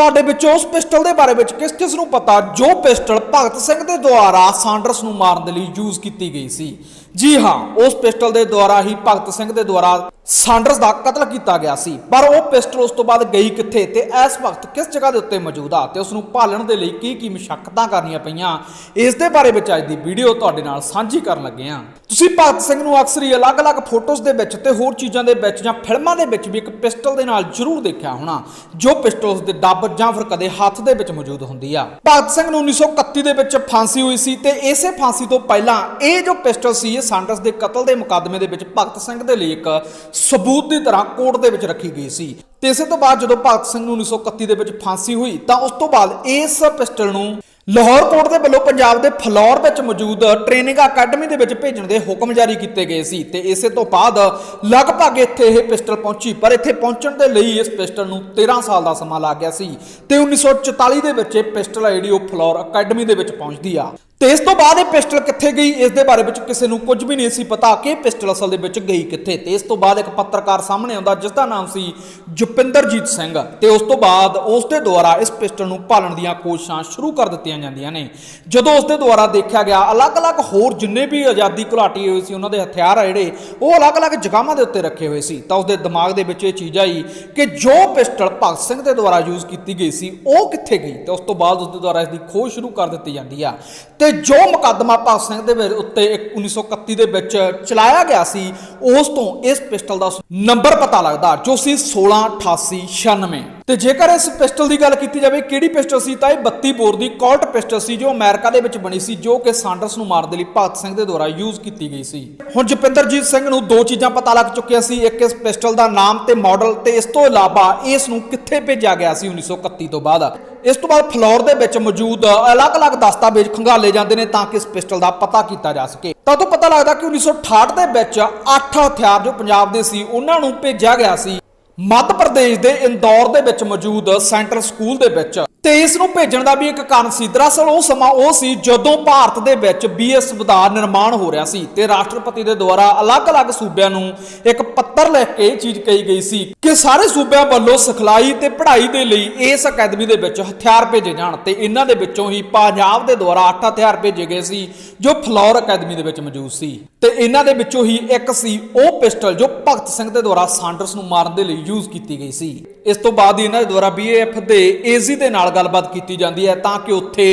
ਤੁਹਾਡੇ ਵਿੱਚੋਂ ਉਸ ਪਿਸਟਲ ਦੇ ਬਾਰੇ ਵਿੱਚ ਕਿਸ ਕਿਸ ਨੂੰ ਪਤਾ ਜੋ ਪਿਸਟਲ ਭਗਤ ਸਿੰਘ ਦੇ ਦੁਆਰਾ ਸਾਂਡਰਸ ਨੂੰ ਮਾਰਨ ਦੇ ਲਈ ਯੂਜ਼ ਕੀਤੀ ਗਈ ਸੀ? ਜੀ ਹਾਂ, ਉਸ ਪਿਸਟਲ ਦੇ ਦੁਆਰਾ ਹੀ ਭਗਤ ਸਿੰਘ ਦੇ ਦੁਆਰਾ ਸਾਂਡਰਸ ਦਾ ਕਤਲ ਕੀਤਾ ਗਿਆ ਸੀ। ਪਰ ਉਹ ਪਿਸਟਲ ਉਸ ਤੋਂ ਬਾਅਦ ਗਈ ਕਿੱਥੇ ਤੇ ਇਸ ਵਕਤ ਕਿਸ ਜਗ੍ਹਾ ਦੇ ਉੱਤੇ ਮੌਜੂਦ ਆ ਤੇ ਉਸ ਨੂੰ ਭਾਲਣ ਦੇ ਲਈ ਕੀ ਕੀ ਮੁਸ਼ਕਲਾਂ ਕਰਨੀਆਂ ਪਈਆਂ, ਇਸ ਦੇ ਬਾਰੇ ਵਿੱਚ ਅੱਜ ਦੀ ਵੀਡੀਓ ਤੁਹਾਡੇ ਨਾਲ ਸਾਂਝੀ ਕਰਨ ਲੱਗੇ ਹਾਂ। ਤੁਸੀਂ ਭਗਤ ਸਿੰਘ ਨੂੰ ਅਕਸਰ ਹੀ ਅਲੱਗ-ਅਲੱਗ ਫੋਟੋਜ਼ ਦੇ ਵਿੱਚ ਤੇ ਹੋਰ ਚੀਜ਼ਾਂ ਦੇ ਵਿੱਚ ਜਾਂ ਫਿਲਮਾਂ ਦੇ ਵਿੱਚ ਵੀ ਇੱਕ ਪਿਸਟਲ ਦੇ ਨਾਲ ਜ਼ਰੂਰ ਦੇਖਿਆ ਹੋਣਾ, ਜੋ ਪਿਸਟਲ ਉਸ ਦੇ ਡੱਬ ਜਾਂ ਫਿਰ ਕਦੇ ਹੱਥ ਦੇ ਵਿੱਚ ਮੌਜੂਦ ਹੁੰਦੀ ਆ। ਭਗਤ ਸਿੰਘ ਨੂੰ 1931 ਦੇ ਵਿੱਚ ਫਾਂਸੀ ਹੋਈ ਸੀ ਤੇ ਇਸੇ ਫਾਂਸੀ ਤੋਂ ਪਹਿਲਾਂ ਇਹ ਜੋ ਪਿਸਟਲ ਸੀ ਇਹ ਸਾਂਡਰਸ ਦੇ ਕਤਲ ਦੇ ਮੁਕੱਦਮੇ ਦੇ ਵਿੱਚ ਭਗਤ ਸਿੰਘ ਦੇ ਲਈ ਇੱਕ ਸਬੂਤ ਦੀ ਤਰ੍ਹਾਂ ਕੋਰਟ ਦੇ ਵਿੱਚ ਰੱਖੀ ਗਈ ਸੀ। ਤੇ ਇਸੇ ਤੋਂ ਬਾਅਦ ਜਦੋਂ ਭਗਤ ਸਿੰਘ ਨੂੰ 1931 ਦੇ ਵਿੱਚ ਫਾਂਸੀ ਹੋਈ, ਤਾਂ ਉਸ ਤੋਂ ਬਾਅਦ ਇਸ ਪਿਸਟਲ ਨੂੰ ਲਾਹੌਰ ਕੋਰਟ ਦੇ ਵੱਲੋਂ ਪੰਜਾਬ ਦੇ ਫਲੌਰ ਵਿੱਚ ਮੌਜੂਦ ਟ੍ਰੇਨਿੰਗ ਅਕੈਡਮੀ ਦੇ ਵਿੱਚ ਭੇਜਣ ਦੇ ਹੁਕਮ ਜਾਰੀ ਕੀਤੇ ਗਏ ਸੀ ਤੇ ਇਸੇ ਤੋਂ ਬਾਅਦ ਲਗਭਗ ਇੱਥੇ ਇਹ ਪਿਸਟਲ ਪਹੁੰਚੀ, ਪਰ ਇੱਥੇ ਪਹੁੰਚਣ ਦੇ ਲਈ ਇਸ ਪਿਸਟਲ ਨੂੰ 13 ਸਾਲ ਦਾ ਸਮਾਂ ਲੱਗ ਗਿਆ ਸੀ ਤੇ 1944 ਦੇ ਵਿੱਚ ਇਹ ਪਿਸਟਲ ਹੈ ਜਿਹੜੀ ਉਹ ਫਲੌਰ ਅਕੈਡਮੀ ਦੇ ਵਿੱਚ ਪਹੁੰਚਦੀ ਆ। ਤੇ ਇਸ ਤੋਂ ਬਾਅਦ ਇਹ ਪਿਸਟਲ ਕਿੱਥੇ ਗਈ, ਇਸ ਦੇ ਬਾਰੇ ਵਿੱਚ ਕਿਸੇ ਨੂੰ ਕੁਝ ਵੀ ਨਹੀਂ ਸੀ ਪਤਾ ਕਿ ਪਿਸਟਲ ਅਸਲ ਦੇ ਵਿੱਚ ਗਈ ਕਿੱਥੇ। ਤੇ ਇਸ ਤੋਂ ਬਾਅਦ ਇੱਕ ਪੱਤਰਕਾਰ ਸਾਹਮਣੇ ਆਉਂਦਾ, ਜਿਸ ਦਾ ਨਾਮ ਸੀ ਜੁਪਿੰਦਰਜੀਤ ਸਿੰਘ। ਤੇ ਉਸ ਤੋਂ ਬਾਅਦ ਉਸ ਦੇ ਦੁਆਰਾ ਇਸ ਪਿਸਟਲ ਨੂੰ ਭਾਲਣ ਦੀਆਂ ਕੋਸ਼ਿਸ਼ਾਂ ਸ਼ੁਰੂ ਕਰ ਦਿੱਤੀਆਂ ਜਾਂਦੀਆਂ ਨੇ। ਜਦੋਂ ਉਸ ਦੇ ਦੁਆਰਾ ਦੇਖਿਆ ਗਿਆ, ਅਲੱਗ-ਅਲੱਗ ਹੋਰ ਜਿੰਨੇ ਵੀ ਆਜ਼ਾਦੀ ਘੁਲਾਟੀ ਹੋਈ ਸੀ, ਉਹਨਾਂ ਦੇ ਹਥਿਆਰ ਆ ਜਿਹੜੇ, ਉਹ ਅਲੱਗ-ਅਲੱਗ ਜਗ੍ਹਾਵਾਂ ਦੇ ਉੱਤੇ ਰੱਖੇ ਹੋਏ ਸੀ। ਤਾਂ ਉਸ ਦੇ ਦਿਮਾਗ ਦੇ ਵਿੱਚ ਇਹ ਚੀਜ਼ ਆਈ ਕਿ ਜੋ ਪਿਸਟਲ ਭਗਤ ਸਿੰਘ ਦੇ ਦੁਆਰਾ ਯੂਜ਼ ਕੀਤੀ ਗਈ ਸੀ, ਉਹ ਕਿੱਥੇ ਗਈ? ਤੇ ਉਸ ਤੋਂ ਬਾਅਦ ਉਸ ਦੇ ਦੁਆਰਾ ਇਸ ਦੀ ਖੋਜ ਸ਼ੁਰੂ ਕਰ ਦਿੱਤੀ ਜਾਂਦੀ ਆ। ਤੇ ਜੋ ਮੁਕੱਦਮਾ ਭਗਤ ਸਿੰਘ ਦੇ ਵਿੱਚ ਉੱਤੇ ਇੱਕ 1931 ਦੇ ਵਿੱਚ ਚਲਾਇਆ ਗਿਆ ਸੀ, ਉਸ ਤੋਂ ਇਸ ਪਿਸਟਲ ਦਾ ਨੰਬਰ ਪਤਾ ਲੱਗਦਾ, ਜੋ ਸੀ 168896 ਤੇ ਜੇਕਰ ਇਸ ਪਿਸਟਲ ਦੀ ਗੱਲ ਕੀਤੀ ਜਾਵੇ, ਕਿਹੜੀ ਪਿਸਟਲ ਸੀ, ਤਾਂ ਇਹ 32 ਬੋਰ ਦੀ ਕੋਲਟ ਪਿਸਟਲ ਸੀ, ਜੋ ਅਮਰੀਕਾ ਦੇ ਵਿੱਚ ਬਣੀ ਸੀ, ਜੋ ਕਿ ਸਾਂਡਰਸ ਨੂੰ ਮਾਰਨ ਦੇ ਲਈ ਭਗਤ ਸਿੰਘ ਦੇ ਦੁਆਰਾ ਯੂਜ਼ ਕੀਤੀ ਗਈ ਸੀ। ਹੁਣ ਜਪਿੰਦਰਜੀਤ ਸਿੰਘ ਨੂੰ ਦੋ ਚੀਜ਼ਾਂ ਪਤਾ ਲੱਗ ਚੁੱਕੀਆਂ ਸੀ, ਇੱਕ ਇਸ ਪਿਸਟਲ ਦਾ ਨਾਮ ਤੇ ਮਾਡਲ ਤੇ ਇਸ ਤੋਂ ਇਲਾਵਾ ਇਸ ਨੂੰ ਕਿੱਥੇ ਭੇਜਿਆ ਗਿਆ ਸੀ 1931 ਤੋਂ ਬਾਅਦ। ਇਸ ਤੋਂ ਬਾਅਦ ਫਲੋਰ ਦੇ ਵਿੱਚ ਮੌਜੂਦ ਅਲੱਗ-ਅਲੱਗ ਦਸਤਾਵੇਜ਼ ਖੰਗਾਲੇ ਜਾਂਦੇ ਨੇ ਤਾਂ ਕਿ ਇਸ ਪਿਸਟਲ ਦਾ ਪਤਾ ਕੀਤਾ ਜਾ ਸਕੇ। ਤਾਂ ਤੋਂ ਪਤਾ ਲੱਗਦਾ ਕਿ 1968 ਦੇ ਵਿੱਚ ਅੱਠ ਹਥਿਆਰ ਜੋ ਪੰਜਾਬ ਦੇ ਸੀ, ਉਹਨਾਂ ਨੂੰ ਭੇਜਿਆ ਗਿਆ ਸੀ। ਮੱਧ ਪ੍ਰਦੇਸ਼ ਦੇ ਇੰਦੌਰ ਦੇ ਵਿੱਚ ਮੌਜੂਦ ਸੈਂਟਰਲ ਸਕੂਲ ਦੇ ਵਿੱਚ ਤੇ ਇਸ ਨੂੰ ਭੇਜਣ ਦਾ ਵੀ ਇੱਕ ਕਾਰਨ ਸੀ। ਦਰਅਸਲ ਉਹ ਸਮਾਂ ਉਹ ਸੀ ਜਦੋਂ ਭਾਰਤ ਦੇ ਵਿੱਚ ਬੀਐਸ ਦਾ ਨਿਰਮਾਣ ਹੋ ਰਿਹਾ ਸੀ ਤੇ ਰਾਸ਼ਟਰਪਤੀ ਦੇ ਦੁਆਰਾ ਅਲੱਗ-ਅਲੱਗ ਸੂਬਿਆਂ ਨੂੰ ਇੱਕ ਪੱਤਰ ਲਿਖ ਕੇ ਇਹ ਚੀਜ਼ ਕਹੀ ਗਈ ਸੀ। ਕਿ ਸਾਰੇ ਸੂਬਿਆਂ ਵੱਲੋਂ ਸਿਖਲਾਈ ਤੇ ਪੜ੍ਹਾਈ ਦੇ ਲਈ ਇਸ ਅਕੈਡਮੀ ਦੇ ਵਿੱਚ ਹਥਿਆਰ ਭੇਜੇ ਜਾਣ ਤੇ ਇਹਨਾਂ ਦੇ ਵਿੱਚੋਂ ਹੀ ਪੰਜਾਬ ਦੇ ਦੁਆਰਾ 8 ਹਥਿਆਰ ਭੇਜੇ ਗਏ ਸੀ, ਜੋ ਫਲੌਰ ਅਕੈਡਮੀ ਦੇ ਵਿੱਚ ਮੌਜੂਦ ਸੀ। ਤੇ ਇਹਨਾਂ ਦੇ ਵਿੱਚੋਂ ਹੀ ਇੱਕ ਸੀ ਉਹ ਪਿਸਟਲ ਜੋ ਭਗਤ ਸਿੰਘ ਦੇ ਦੁਆਰਾ ਸਾਂਡਰਸ ਨੂੰ ਮਾਰਨ ਦੇ ਲਈ ਯੂਜ਼ ਕੀਤੀ ਗਈ ਸੀ। ਇਸ ਤੋਂ ਬਾਅਦ ਹੀ ਇਹਨਾਂ ਦੇ ਦੁਆਰਾ ਬੀਏਐਫ ਦੇ ਏਜ਼ੀ ਦੇ ਨਾਲ ਗੱਲਬਾਤ ਕੀਤੀ ਜਾਂਦੀ ਹੈ ਤਾਂ ਕਿ ਉੱਥੇ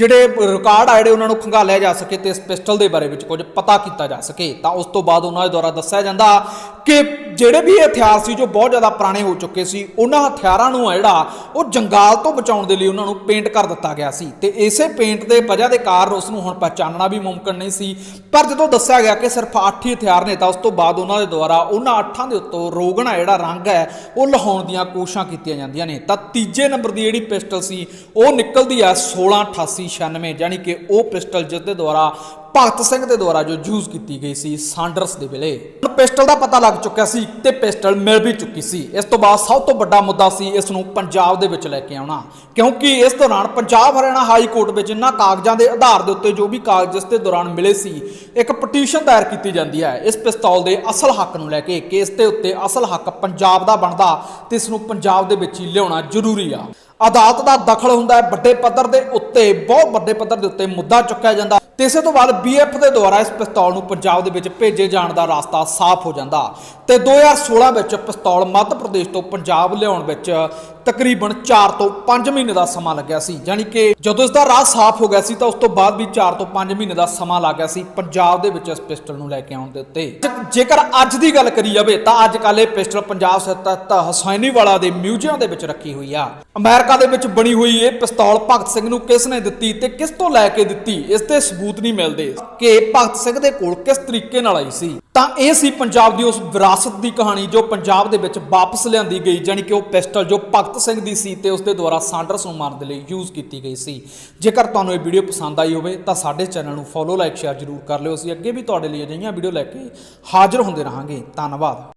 ਜਿਹੜੇ ਰਿਕਾਰਡ ਆ ਜਿਹੜੇ ਉਹਨਾਂ ਨੂੰ ਖੰਗਾਲਿਆ ਜਾ ਸਕੇ ਤੇ ਇਸ ਪਿਸਟਲ ਦੇ ਬਾਰੇ ਵਿੱਚ ਕੁਝ ਪਤਾ ਕੀਤਾ ਜਾ ਸਕੇ, ਤਾਂ ਉਸ ਤੋਂ ਬਾਅਦ ਉਹਨਾਂ ਦੇ ਦੁਆਰਾ ਦੱਸਿਆ ਜਾਂਦਾ ਕਿ ਜਿਹੜੇ ਵੀ ਇਹ ਹਥਿਆਰ ਸੀ ਜੋ ਬਹੁਤ ਜ਼ਿਆਦਾ ਪੁਰਾਣੇ ਹੋ ਚੁੱਕੇ ਸੀ, ਉਹਨਾਂ ਹਥਿਆਰਾਂ ਨੂੰ ਆ ਜਿਹੜਾ ਉਹ ਜੰਗਾਲ ਤੋਂ ਬਚਾਉਣ ਦੇ ਲਈ ਉਹਨਾਂ ਨੂੰ ਪੇਂਟ ਕਰ ਦਿੱਤਾ ਗਿਆ ਸੀ। ਤੇ ਇਸੇ ਪੇਂਟ ਦੇ ਵਜ੍ਹਾ ਦੇ ਕਾਰਨ ਉਸ ਨੂੰ ਹੁਣ ਪਛਾਣਨਾ ਵੀ ਮੁਮਕਨ ਨਹੀਂ ਸੀ। ਪਰ ਜਦੋਂ ਦੱਸਿਆ ਗਿਆ ਕਿ ਸਿਰਫ 8 ਹੀ ਹਥਿਆਰ ਨੇ, ਤਾਂ ਉਸ ਤੋਂ ਬਾਅਦ ਉਹਨਾਂ ਦੇ ਦੁਆਰਾ ਉਹਨਾਂ ਅੱਠਾਂ ਦੇ ਉੱਤੋਂ ਰੋਗਣਾ ਜਿਹੜਾ ਰੰਗ ਹੈ, ਉਹ ਲਹਾਉਣ ਦੀਆਂ ਕੋਸ਼ਿਸ਼ਾਂ ਕੀਤੀਆਂ ਜਾਂਦੀਆਂ ਨੇ। ਤਾਂ ਤੀਜੇ ਨੰਬਰ ਦੀ ਜਿਹੜੀ ਪਿਸਟਲ ਸੀ, ਉਹ ਨਿਕਲਦੀ ਆ 168896 ਯਾਨੀ ਕਿ ਉਹ ਪਿਸਟਲ ਜਿਸ ਦੇ ਦੁਆਰਾ, ਭਗਤ ਸਿੰਘ ਦੇ ਦੁਆਰਾ ਜੋ ਯੂਜ਼ ਕੀਤੀ ਗਈ ਸੀ ਸਾਂਡਰਸ ਦੇ ਵੇਲੇ। ਪਿਸਟਲ ਦਾ ਪਤਾ ਲੱਗ ਚੁੱਕਿਆ ਸੀ ਤੇ ਪਿਸਟਲ ਮਿਲ ਵੀ ਚੁੱਕੀ ਸੀ। ਇਸ ਤੋਂ ਬਾਅਦ ਸਭ ਤੋਂ ਵੱਡਾ ਮੁੱਦਾ ਸੀ ਇਸ ਨੂੰ ਪੰਜਾਬ ਦੇ ਵਿੱਚ ਲੈ ਕੇ ਆਉਣਾ। ਕਿਉਂਕਿ ਇਸ ਦੌਰਾਨ ਪੰਜਾਬ ਹਰਿਆਣਾ ਹਾਈ ਕੋਰਟ ਵਿੱਚ ਇਹਨਾਂ ਕਾਗਜ਼ਾਂ ਦੇ ਆਧਾਰ ਦੇ ਉੱਤੇ ਜੋ ਵੀ ਕਾਗਜ਼ ਇਸ ਦੇ ਦੌਰਾਨ ਮਿਲੇ ਸੀ, ਇੱਕ ਪਟੀਸ਼ਨ ਦਾਇਰ ਕੀਤੀ ਜਾਂਦੀ ਹੈ। ਇਸ ਪਿਸਤੌਲ ਦੇ ਅਸਲ ਹੱਕ ਨੂੰ ਲੈ ਕੇ ਕੇਸ ਦੇ ਉੱਤੇ ਅਸਲ ਹੱਕ ਪੰਜਾਬ ਦਾ ਬਣਦਾ ਤੇ ਇਸ ਨੂੰ ਪੰਜਾਬ ਦੇ ਵਿੱਚ ਹੀ ਲਿਆਉਣਾ ਜ਼ਰੂਰੀ ਆ। ਅਦਾਲਤ ਦਾ ਦਖਲ ਹੁੰਦਾ ਹੈ। ਵੱਡੇ ਪੱਧਰ ਦੇ ਉੱਤੇ, ਬਹੁਤ ਵੱਡੇ ਪੱਧਰ ਦੇ ਉੱਤੇ ਮੁੱਦਾ ਚੁੱਕਿਆ ਜਾਂਦਾ। ਤੇ ਇਸੇ ਤੋਂ ਬਾਅਦ ਬੀਐਫ ਦੇ ਦੁਆਰਾ ਇਸ ਪਿਸਤੌਲ ਨੂੰ ਪੰਜਾਬ ਦੇ ਵਿੱਚ ਭੇਜੇ ਜਾਣ ਦਾ ਰਸਤਾ ਸਾਫ਼ ਹੋ ਜਾਂਦਾ। ਤੇ 2016 ਵਿੱਚ ਪਿਸਤੌਲ ਮੱਧ ਪ੍ਰਦੇਸ਼ ਤੋਂ ਪੰਜਾਬ ਲਿਆਉਣ ਵਿੱਚ ਤਕਰੀਬਨ 4 ਤੋਂ 5 ਮਹੀਨੇ ਦਾ ਸਮਾਂ ਲੱਗਿਆ ਸੀ। ਯਾਨੀ ਕਿ ਜਦੋਂ ਇਸ ਦਾ ਰਾਹ ਸਾਫ਼ ਹੋ ਗਿਆ ਸੀ ਤਾਂ ਉਸ ਤੋਂ ਬਾਅਦ ਵੀ 4 ਤੋਂ 5 ਮਹੀਨੇ ਦਾ ਸਮਾਂ ਲੱਗ ਗਿਆ ਸੀ ਪੰਜਾਬ ਦੇ ਵਿੱਚ ਇਸ ਪਿਸਟਲ ਨੂੰ ਲੈ ਕੇ ਆਉਣ ਦੇ ਉੱਤੇ। ਜੇਕਰ ਅੱਜ ਦੀ ਗੱਲ ਕਰੀ ਜਾਵੇ ਤਾਂ ਅੱਜ ਕੱਲ੍ਹ ਇਹ ਪਿਸਟਲ ਪੰਜਾਬ ਸਥਿਤ ਹਸੈਨੀ ਵਾਲਾ ਦੇ ਮਿਊਜ਼ੀਅਮ ਦੇ ਵਿੱਚ ਰੱਖੀ ਹੋਈ ਆ। ਅਮਰੀਕਾ ਦੇ ਵਿੱਚ ਬਣੀ ਹੋਈ ਇਹ ਪਿਸਤੌਲ ਭਗਤ ਸਿੰਘ ਨੂੰ ਕਿਸ ਨੇ ਦਿੱਤੀ ਤੇ ਕਿਸ ਤੋਂ ਲੈ ਕੇ ਦਿੱਤੀ? ਇਸ ਦੇ ਸਬੂਤ ਨਹੀਂ ਮਿਲਦੇ ਕਿ ਭਗਤ ਸਿੰਘ ਦੇ ਕੋਲ ਕਿਸ ਤਰੀਕੇ ਨਾਲ ਆਈ ਸੀ। ਤਾਂ ਇਹ ਸੀ ਪੰਜਾਬ ਦੀ ਉਸ ਵਿਰਾਸਤ ਦੀ ਕਹਾਣੀ ਜੋ ਪੰਜਾਬ ਦੇ ਵਿੱਚ ਵਾਪਸ ਲਿਆਂਦੀ ਗਈ, ਜਾਣੀ ਕਿ ਉਹ ਪਿਸਟਲ ਜੋ ਭਗਤ ਸਿੰਘ ਦੀ ਸੀ ਤੇ ਉਸ ਦੇ ਦੁਆਰਾ ਸਾਂਡਰਸ ਨੂੰ ਮਾਰਨ ਦੇ ਲਈ ਯੂਜ਼ ਕੀਤੀ ਗਈ ਸੀ। ਜੇਕਰ ਤੁਹਾਨੂੰ ਇਹ ਵੀਡੀਓ ਪਸੰਦ ਆਈ ਹੋਵੇ ਤਾਂ ਸਾਡੇ ਚੈਨਲ ਨੂੰ ਫੋਲੋ ਲਾਈਕ ਸ਼ੇਅਰ ਜ਼ਰੂਰ ਕਰ ਲਿਓ। ਅਸੀਂ ਅੱਗੇ ਵੀ ਤੁਹਾਡੇ ਲਈ ਅਜਿਹੀਆਂ ਵੀਡੀਓ ਲੈ ਕੇ ਹਾਜ਼ਰ ਹੁੰਦੇ ਰਹਾਂਗੇ। ਧੰਨਵਾਦ।